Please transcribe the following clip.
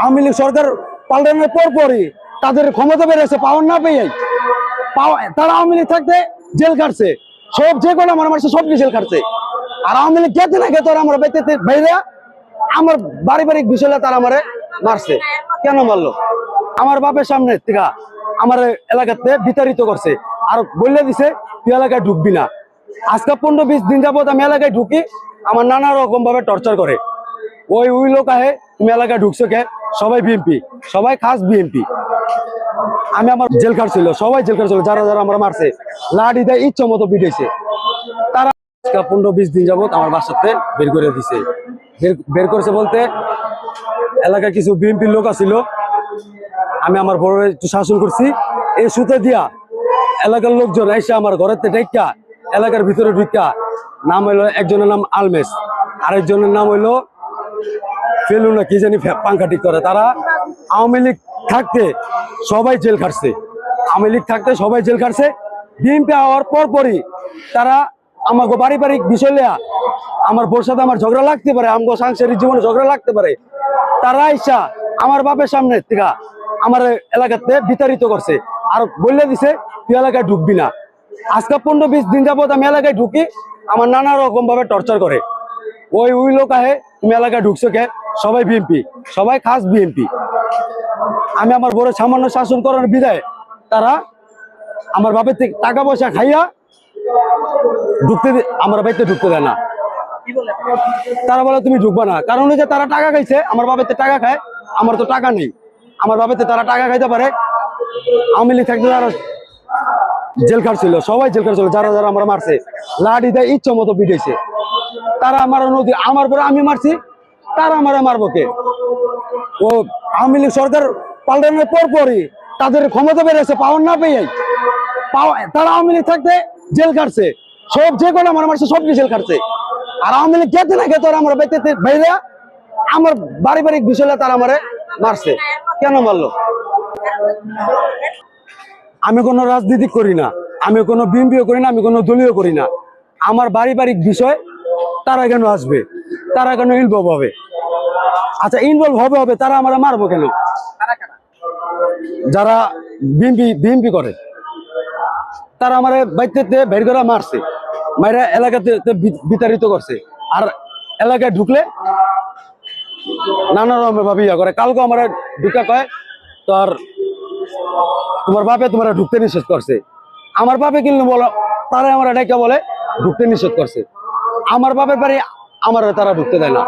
আওয়ামী লীগ সরকার পাল্টানোর পর পরই তাদের ক্ষমতা বেড়েছে পাওয়ার না পেয়ে। তারা আওয়ামী লীগ থাকতে জেল কাটছে সব যে কোনো আমার মারছে সব জেল কাটছে আর আওয়ামী লীগ গেতে না ওরা আমার বেঁচে বাইরে আমার পারিবারিক বিষয়ে তারা আমারে মারছে। কেন মারলো? আমার বাপের সামনে থেকে আমার এলাকাতে বিতাড়িত করছে। আর বললে দিছে, তুই এলাকায় ঢুকবি না। আজকে পনেরো বিশ দিন যাবত আমি এলাকায় ঢুকি, আমার নানা রকম ভাবে টর্চার করে। ওই ওই লোক আহে তুমি এলাকায় ঢুকছো কে? সবাই বিএনপি সবাই খাস বিএনপি আমি আমার জেল ছিল, সবাই জেল ছিল, যারা যারা আমার মারছে, লাঠি দেয় ইচ্ছা মতো পিটাইছে। তারা পনেরো বিশ দিন যাবত আমার বাসাতে বের করে দিছে। বের- করেছে বলতে এলাকায় কিছু বিএনপির লোক আছিল। আমি আমার বড় একটু শাসন করছি। এই সুতে দিয়া এলাকার লোকজন এসে আমার ঘরের থেকে এলাকার ভিতরে ঢুকা নাম হইল, একজনের নাম আলমেস, আরেকজনের নাম হইল ফেলু না, কি জানি পাঙ্খা করে। তারা আওয়ামী লীগ থাকতে সবাই জেল খাটছে। আওয়ামী লীগ থাকতে সবাই জেল খাটছে। বিএনপি হওয়ার পর পরই তারা আমাকে পারিবারিক বিষয় লিয়া আমার বোর সাথে আমার ঝগড়া লাগতে পারে আমাকে সাংসারিক জীবনে ঝগড়া লাগতে পারে। তারা ইচ্ছা আমার বাপের সামনে থেকে আমার এলাকাতে বিতাড়িত করছে। আর বললে দিছে, তুই এলাকায় ঢুকবি না। আজকে পনেরো বিশ দিন যাবত আমি এলাকায় ঢুকি, আমার নানা রকম ভাবে টর্চার করে। ওই ওই লোক আহে, তুমি এলাকায় ঢুকছো কে সবাই বিএনপি সবাই খাস বিএনপি আমি আমার বড় সামান্য শাসন করার বিদায় তারা আমার বাপের থেকে টাকা পয়সা খাইয়া ঢুকতে আমার বাড়িতে ঢুকতে দেয় না। তারা বলে, তুমি ঢুকবা না। কারণ হচ্ছে তারা টাকা খাইছে, আমার বাবাতে টাকা খায়, আমার তো টাকা নেই। আমার বাবাতে তারা টাকা খাইতে পারে। আওয়ামী লীগ থাকতে তারা জেল ছিল সবাই জেল ছিল যারা যারা আমরা মারছে। লাঠি দেয় ইচ্ছা মতো পিটাইছে। তারা আমার নদী আমার পরে আমি মারছি তারা আমার মারবো কে? ও আওয়ামী লীগ সরকার পাল্টানোর পর পরই তাদের ক্ষমতা বেড়েছে পাওয়ার না পেয়ে। তারা আওয়ামী লীগ থাকতে জেল কাটছে সব যে কোনো আমার মারছে সব জেল কাটছে আর আওয়ামী লীগ গেতে না ওরা আমার বেঁচে বাইরে, আমার পারিবারিক বিষয়ে তারা আমারে মারছে। কেন মারলো? আমি কোনো রাজনীতি করি না, আমি কোনো বিএনপিও করি না, আমি কোনো দলীয় করি না। আমার পারিবারিক বিষয় তারা কেন আসবে? তারা কেন ইনভলভ হবে? আচ্ছা ইনভলভ হবে হবে, তারা আমরা মারবো কেন? যারা বিএনপি বিএনপি করে, তারা আমার বাইতে বের করে মারছে, মাইরা এলাকাতে বিতাড়িত করছে। আর এলাকায় ঢুকলে নানা রকমের ভাবে ইয়া করে। কালকে আমার ঢুকা কয়, তোর, তোমার বাপে তোমার ঢুকতে নিষেধ করছে। আমার বাপে কিন্তু বলো, তারা আমার ডাইকা বলে, ঢুকতে নিষেধ করছে। আমার বাপের বাড়ি আমার তারা ঢুকতে দেয় না।